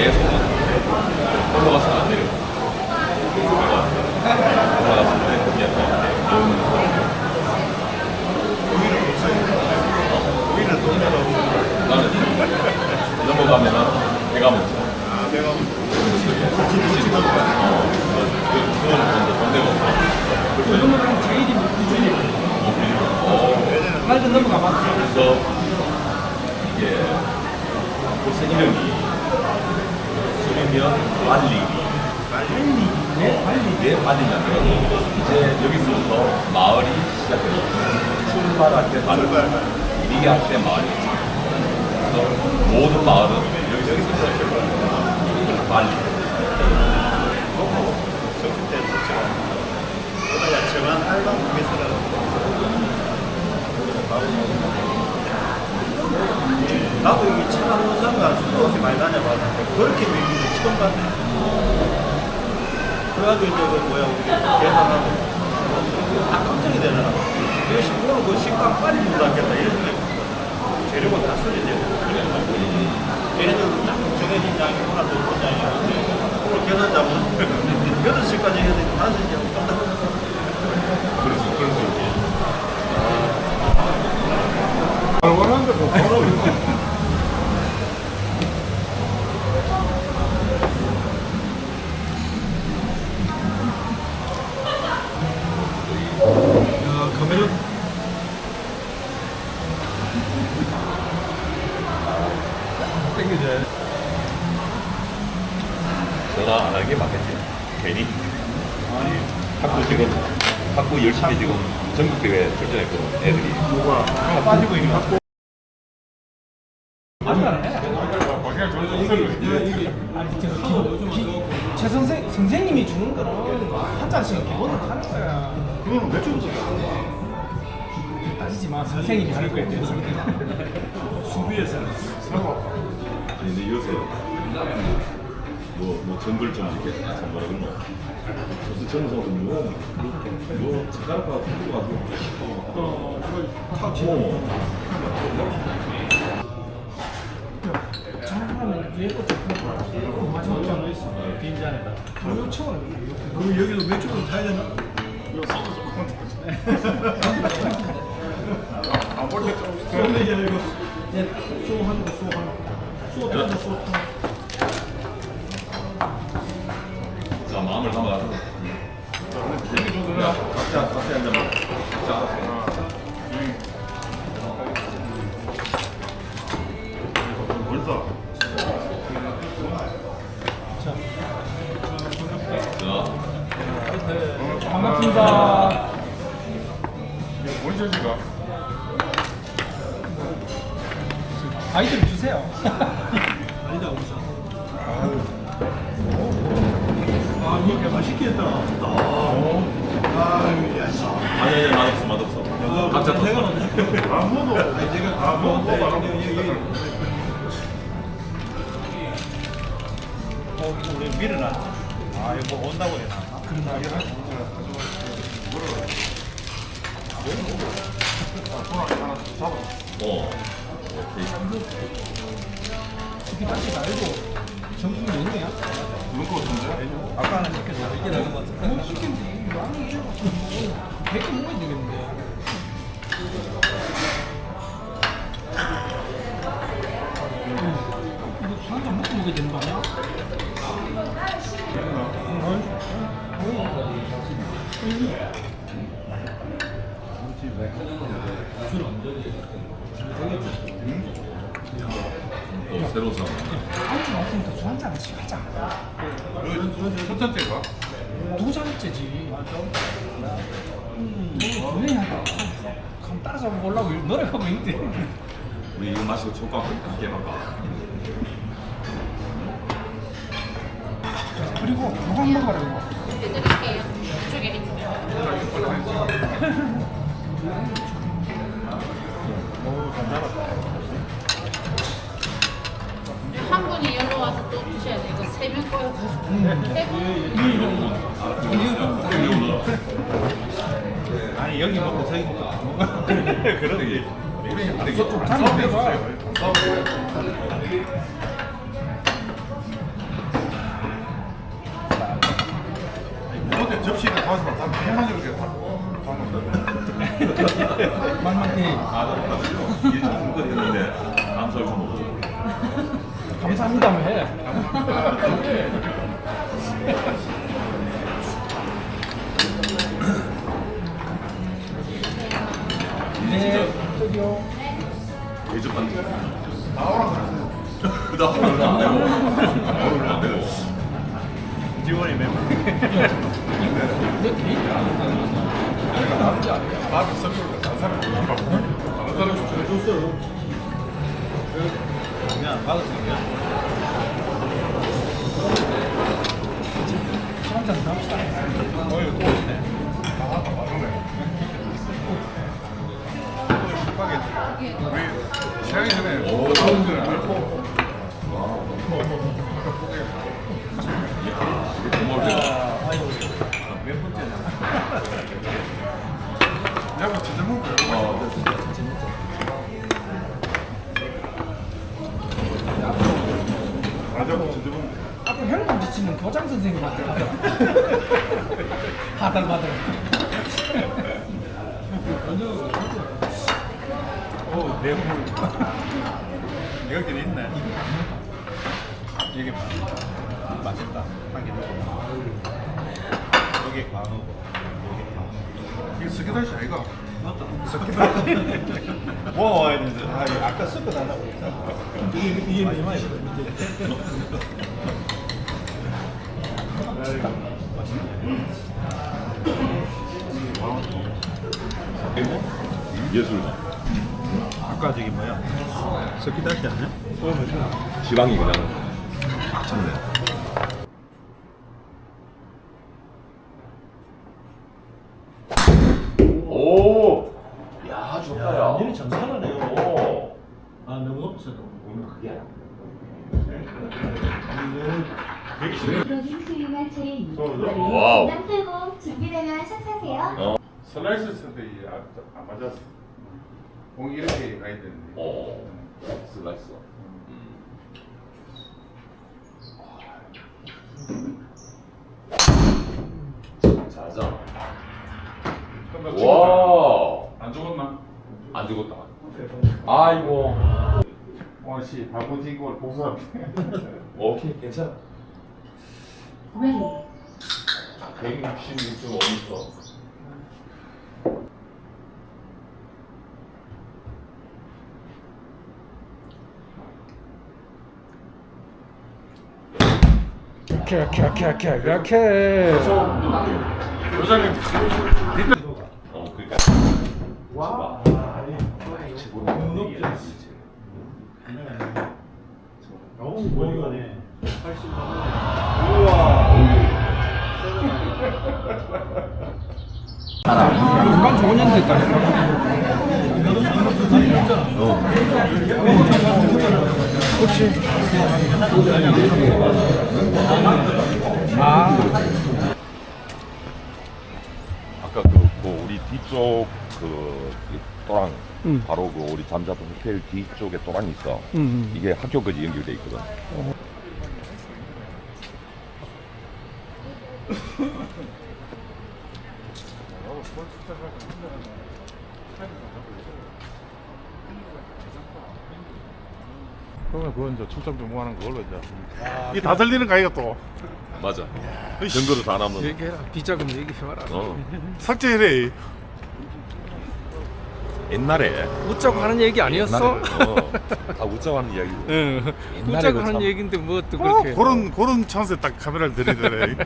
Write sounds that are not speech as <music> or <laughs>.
계속 올라가서는 안 내려 넘어가면은 배가 먹자. 아, 내가 어, 그, 먼저 동네가 없어. 그러면 제일이 무준이 말도 넘어가면 그래서 이게 벌써 이름이 수리면 말리. 빨리 왜 빨리 왜 말리냐면 이제 여기서부터 마을이 시작돼요. 출발할 때 마을, 이기할 때 마을이 그래서 모든 마을은 여기서 시작해요. 말리. 적을 때 좋죠. 그러다가 정한 알바 무게서라도 나도 여기 천안원상가 수도 없이 많이 다녀봤는데 그렇게 밀기는 처음 봤네. 그래가지고 이제 그 뭐야 우리 계산하고 아 걱정이 되더라. 이거 시- 오늘 그 식당 빨리 못 닫겠다 이런 생각이 들어. 재료가 다 소리되고 얘네들은 딱 정해진 양이 하나 더 본장이었는데 오늘 계산 잡으면 8시까지 해야 되고 5시 하고 깜짝 그래서, 그래서 이제 얼마나인데 뭐 바로 야, 카메라 땡기지. 전화 안 하게 맞겠지. 괜히. 학교 지금, 학교 열심히 지금 전국대회 출전했거든, 애들이. 뭐가 하나 빠지고 있는 거. 아니 저 기본 기, 최 선생 선생님이 주는 거는 한 잔씩은 기본으로 하는 거야. 그거는 몇 주부터 따지지 마 선생님이 하는 거야. <laughs> 수비에서는 아니, 근데 요새 뭐, 뭐 정글 좀 이렇게 참 뭐라 그러나 무슨 정석은 뭐 그렇게 뭐 젓가락하고 들고 가고 어, 있어. 빈잔에다. 여기도 몇 주부터 타야 되나? 그런데 이제 이거 이제 수호하는 거 수호하는 거. 타는 거. 자 마음을 담아가서 야 각자 각자 한 잔만 각자 벌써 자, 자 반갑습니다. 원샷이가 아이들 주세요. 아니다 우선 아 이거 맛있게 했다. 아유 야 씨. 아니 아니 맛없어 맛없어. 각자 내가 떴어 아무도 아니 내가 아무도 여기 어 이거 우리 밀어놔 아 이거 뭐 온다고 해나 그런다 이거 어 오케이 특히 다시 말고 정품 메뉴야. 아까는 시켰어 이게 나는 것 같아 또 새로운 사람. 안주 없으니까 술 한잔 하씩 하자. 첫 번째 가? 두 잔째지. 음, 한다. 감 따라잡고 올라고 노력하고 있는데. 우리 이거 마시고 촉감 함께 해볼까? 그리고 요강 먹으라고. 드릴게요. 이쪽에 있어요. <laughs> 한 분이 여기로 와서 또 드셔야 돼. 이거 세명 거요. 세 분. 아니 여기 먹고 저기 먹고 안 먹어. 그러게. 좀 빼봐. 어제 접시에 가서 다 해만 <laughs> 이렇게 다 만만히 이게 좀 그거 했는데 다음 설좀 먹고. 감사합니다 뭐 해. 네, 저기요. 대접받는 거. 나오라 그랬어요. 그다음 오늘 안 되고. 오늘 안 되고. 지원이 멤버. 내 개인 밥이 섞여 다른 사람 안 받고 다른 사람 줬어요. 그냥 받았으니까. 한잔 더 합시다. 어이 또 있네. 나왔다 맞네. 우리 시작이 전에 오. 사람들 알 먹고. 앞으로 현금 지치는 교장 선생님한테 가자. 하달바달. 오 내물. 여기 있네. 이게 맛있다. 한개 먹어. 여기 광어. 이게 스키다시 아이가? 맞다. 섞이다. 먹어야 <laughs> 되는데. 아, 이거 아까 섞어 달라고 했잖아. 이게 이게 얼마야? 예술. 아까 저기 뭐야? 섞이다시 아니야? 지방이 그냥 꽉 찼네. 오. 야 좋다 야. 얘는 장사하네요. 오. 아 너무 없어. 오늘 그게 아니야. 와우. 풀고 준비되면 샷하세요. 슬라이스 했을 때안 맞았어. 공이 이렇게 가야 되는데. 오. 슬라이스. 잘하자. 그럼 나 와. 안 죽었나? 안 죽었다. 아이고. 오늘 씨 바보진 걸 복수할 오케이 괜찮아. Ready. 166.5m. 이렇게 이렇게 이렇게 이렇게 이렇게. 요장님 건강 좋은 년 됐다니까. 그렇지. 아, 아까 그, 그 우리 뒤쪽 그, 그 또랑 음. 바로 그 우리 잠자던 호텔 뒤쪽에 또랑이 있어. 음. 이게 학교 까지 연결돼 있거든. 그러면 그건 이제 출장 전무하는 걸로 이제 이게 다 들리는 거 아이가 또 맞아. 증거를 다 남은. 얘기해라. 비자금 얘기해봐라. 어. 삭제해래 옛날에 웃자고 하는 얘기 아니었어? 옛날에, 어, 다 웃자고 하는 이야기고. 응. 옛날에 웃자고 그 하는 참- 얘기인데 뭐또 어, 그렇게. 그런 그런 찬스에 딱 카메라를 들이대래